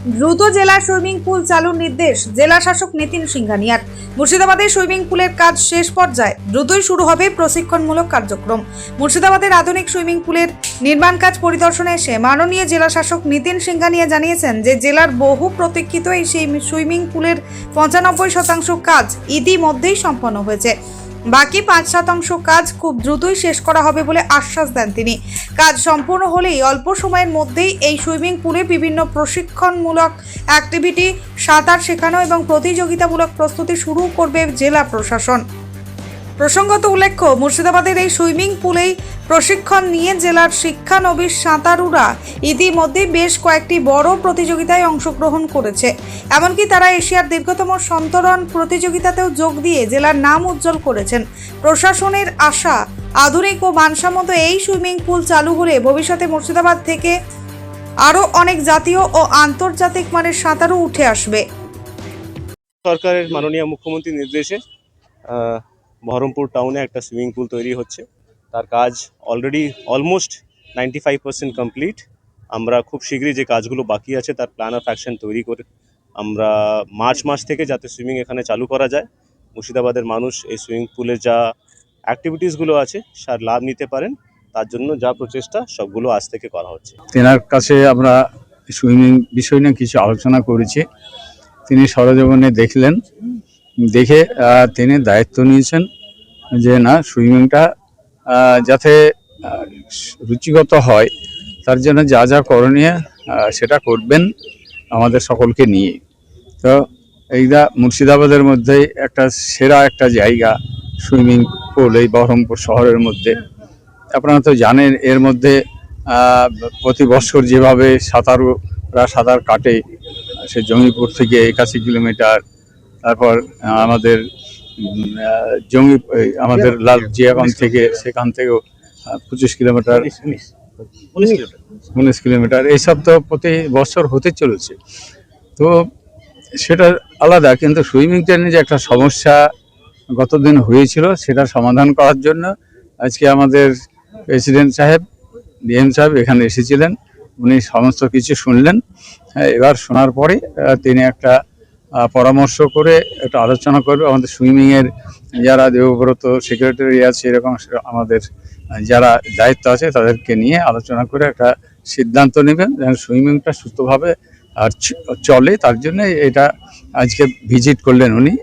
দ্রুত জেলা swimming pool চালুর নির্দেশ জেলা শাসক নিতিন সিংহানিয়ার মুর্শিদাবাদের সুইমিং পুলের কাজ শেষ পর্যায়ে দ্রুতই শুরু হবে প্রশিক্ষণমূলক কার্যক্রম। মুর্শিদাবাদের আধুনিক সুইমিং পুলের নির্মাণ কাজ পরিদর্শনে এসে মাননীয় জেলা শাসক নিতিন সিংহানিয়া জানিয়েছেন যে জেলার বহু প্রতীক্ষিত এই সেই সুইমিং পুলের পঁচানব্বই শতাংশ কাজ ইতিমধ্যেই সম্পন্ন হয়েছে। বাকি পাঁচ শতাংশ কাজ খুব দ্রুতই শেষ করা হবে বলে আশ্বাস দেন তিনি। কাজ সম্পূর্ণ হলেই অল্প সময়ের মধ্যেই এই সুইমিং পুলে বিভিন্ন প্রশিক্ষণমূলক অ্যাক্টিভিটি সাঁতার শেখানো এবং প্রতিযোগিতামূলক প্রস্তুতি শুরু করবে জেলা প্রশাসন। প্রসঙ্গত উল্লেখ্য, মুর্শিদাবাদের এই সুইমিং পুলেই প্রশিক্ষণ নিয়ে জেলার শিক্ষানবিশ সাঁতারুরা ইতিমধ্যে বেশ কয়েকটি বড় প্রতিযোগিতায় অংশগ্রহণ করেছে। এমনকি তারা এশিয়ার দীর্ঘতম সন্তরণ প্রতিযোগিতাতেও যোগ দিয়ে জেলার নাম উজ্জ্বল করেছেন। প্রশাসনের আশা, আধুনিক ও মানসম্মত এই সুইমিং পুল চালু হলে ভবিষ্যতে মুর্শিদাবাদ থেকে আরও অনেক জাতীয় ও আন্তর্জাতিক মানের সাঁতারু উঠে আসবে। সরকারের মাননীয় মুখ্যমন্ত্রীর নির্দেশে বহরমপুর টাউনে একটা সুইমিং পুল তৈরি হচ্ছে। তার কাজ already almost ninety five percent complete আমরা খুব শীঘ্রই যে কাজগুলো বাকি আছে, তার প্ল্যান অফ অ্যাকশন তৈরি করে আমরা মার্চ মাস থেকে যাতে সুইমিং এখানে চালু করা যায়, মুর্শিদাবাদের মানুষ এই সুইমিং পুলের যা অ্যাক্টিভিটিসগুলো আছে তার লাভ নিতে পারেন। তার জন্য যা প্রচেষ্টা, সবগুলো আজ থেকে করা হচ্ছে। তেনার কাছে আমরা সুইমিং বিষয় নিয়ে কিছু আলোচনা করেছি। তিনি সরজীবনে দেখলেন দেখে তিনি দায়িত্ব নিয়েছেন যে, না, সুইমিংটা যাতে রুচিগত হয়, তার জন্য যা যা করণীয় সেটা করবেন আমাদের সকলকে নিয়ে। তো এইটা মুর্শিদাবাদের মধ্যে একটা সেরা একটা জায়গা সুইমিং পুল এই বহরমপুর শহরের মধ্যে। আপনারা তো জানেন, এর মধ্যে প্রতি বছর যেভাবে সাঁতারুরা সাঁতার কাটে, সে জঙ্গিপুর থেকে একাশি কিলোমিটার তারপর আমাদের জঙ্গি আমাদের লাল জিয়াগঞ্জ থেকে সেখান থেকেও পঁচিশ কিলোমিটার। উনিশ কিলোমিটার। এইসব তো প্রতি বছর হতে চলেছে। তো সেটা আলাদা কিন্তু সুইমিং নিয়ে যে একটা সমস্যা গতদিন হয়েছিল সেটা সমাধান করার জন্য আজকে আমাদের প্রেসিডেন্ট সাহেব ডিএম সাহেব এখানে এসেছিলেন। উনি সমস্ত কিছু শুনলেন। হ্যাঁ, এবার শোনার পরে তিনি একটা পরামর্শ করে একটা আলোচনা করবে। আমাদের সুইমিংয়ের যারা দেবব্রত সেক্রেটারি আছে, এরকম আমাদের যারা দায়িত্ব আছে, তাদেরকে নিয়ে আলোচনা করে একটা সিদ্ধান্ত নেবেন যেন সুইমিংটা সুস্থভাবে আর চলে। তার জন্য এটা আজকে ভিজিট করলেন উনি।